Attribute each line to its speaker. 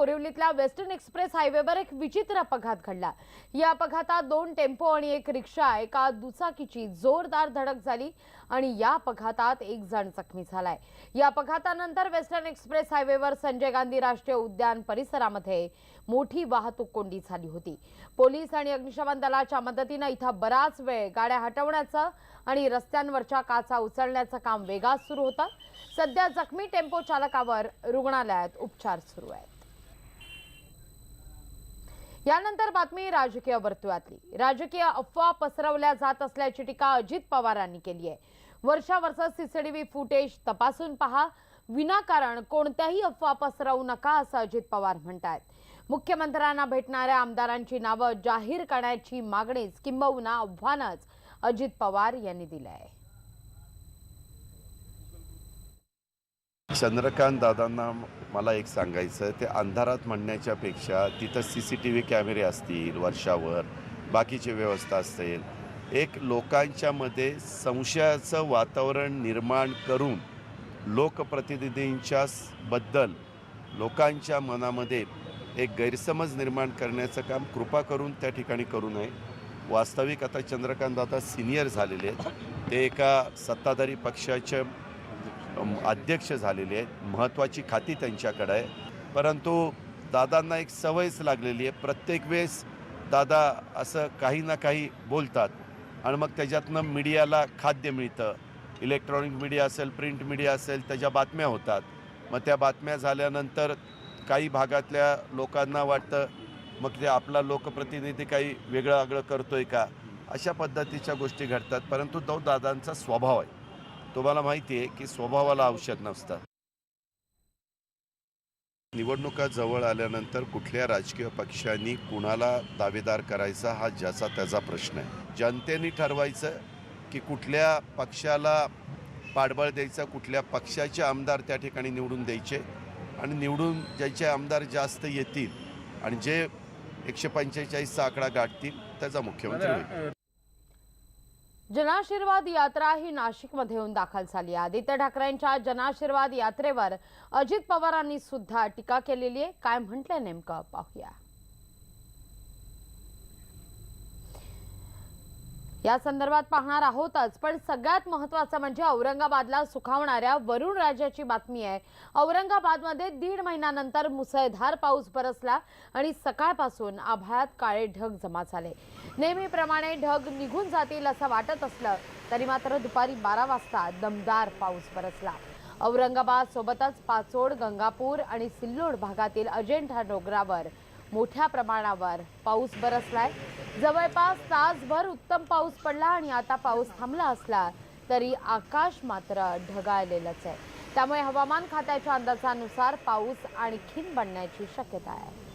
Speaker 1: बोरिवलीतल्या western express हायवेवर एक विचित्र अपघात घडला. या अपघातात दोन टेम्पो आणि एक रिक्षा एका दुचाकीची जोरदार धडक झाली आणि या अपघातात एक जण जखमी झालाय. या अपघातानंतर वेस्टर्न एक्सप्रेस हायवेवर संजय गांधी राष्ट्रीय उद्यान परिसरामध्ये मोठी वाहतूक कोंडी झाली होती. पोलीस आणि अग्निशमन दलाच्या मदतीनं इथं बराच वेळ गाड्या हटवण्याचं आणि रस्त्यांवरच्या काचा उचलण्याचं काम वेगात सुरू होतं. सध्या जखमी टेम्पो चालकावर रुग्णालयात उपचार सुरू आहेत. यानंतर बातमी राजकीय वर्तुळातली. राजकीय अफवा पसरवल्या जात असल्याची टीका अजित पवारांनी केली आहे. वर्षावरचं सीसीटीव्ही फुटेज तपासून पहा. विनाकारण कोणत्याही अफवा पसरवू नका असं अजित पवार म्हणतात मुख्यमंत्र्यांना भेटणाऱ्या आमदारांची नावं जाहीर करण्याची मागणीच किंबहुना आव्हानच अजित पवार यांनी दिलं आहे.
Speaker 2: चंद्रकांत दादांना मला एक सांगायचं ते अंधारात म्हणण्याच्या पेक्षा तिथं सी सी टी व्ही कॅमेरे असतील वर्षावर बाकीची व्यवस्था असेल एक लोकांच्यामध्ये संशयाचं वातावरण निर्माण करून लोकप्रतिनिधींच्या बद्दल लोकांच्या मनामध्ये एक गैरसमज निर्माण करण्याचं काम कृपा करून त्या ठिकाणी करू नये. वास्तविक आता चंद्रकांत दादा सिनियर झालेले आहेत. ते एका सत्ताधारी पक्षाच्या अध्यक्ष झालेले आहेत. महत्त्वाची खाती त्यांच्याकडे आहे. परंतु दादांना एक सवयच लागलेली आहे. प्रत्येक वेळेस दादा असं काही ना काही बोलतात. आणि मग त्याच्यातनं मीडियाला खाद्य मिळतं. इलेक्ट्रॉनिक मीडिया असेल प्रिंट मीडिया असेल त्याच्या बातम्या होतात. मग त्या बातम्या झाल्यानंतर काही भागातल्या लोकांना वाटतं मग ते आपला लोकप्रतिनिधी काही वेगळं आगळं करतोय का? अशा पद्धतीच्या गोष्टी घडतात. परंतु तो दादांचा स्वभाव आहे. तुम्हाला माहिती आहे की स्वभावाला आवश्यक नसतं निवडणुका जवळ आल्यानंतर कुठल्या राजकीय पक्षांनी कुणाला दावेदार करायचा हा ज्याचा त्याचा प्रश्न आहे. जनतेने ठरवायचं की कुठल्या पक्षाला पाठबळ द्यायचं कुठल्या पक्षाचे आमदार त्या ठिकाणी निवडून द्यायचे आणि निवडून ज्याचे आमदार जास्त येतील आणि जे एकशे पंचेचाळीसचा आकडा गाठतील त्याचा मुख्यमंत्री
Speaker 1: जनाशीर्वाद यात्रा ही नाशिकमध्ये येऊन दाखल झाली आदित्य ठाकरेंच्या जनाशीर्वाद यात्रेवर अजित पवारांनी सुद्धा टीका केलेली आहे. काय म्हटलंय नेमकं? पाहूया. या संदर्भात पाहणार आहोतच पण सगळ्यात महत्वाचं म्हणजे औरंगाबादला सुखावणाऱ्या वरुण राजाची बातमी आहे. औरंगाबादमध्ये दीड महिन्यानंतर मुसळधार पाऊस बरसला आणि सकाळपासून आभाळात काळे ढग जमा झाले. नेहमीप्रमाणे ढग निघून जातील असं वाटत असलं तरी मात्र दुपारी बारा वाजता दमदार पाऊस बरसला. औरंगाबाद सोबतच पाचोड गंगापूर आणि सिल्लोड भागातील अजिंठा डोंगरावर मोठ्या प्रमाणावर पाऊस बरसलाय. जवळपास तासभर उत्तम पाऊस पडला आणि आता पाऊस थांबला असला तरी आकाश मात्र ढगाळलेलंच आहे. त्यामुळे हवामान खात्याच्या अंदाजानुसार पाऊस आणखीन बनण्याची शक्यता आहे.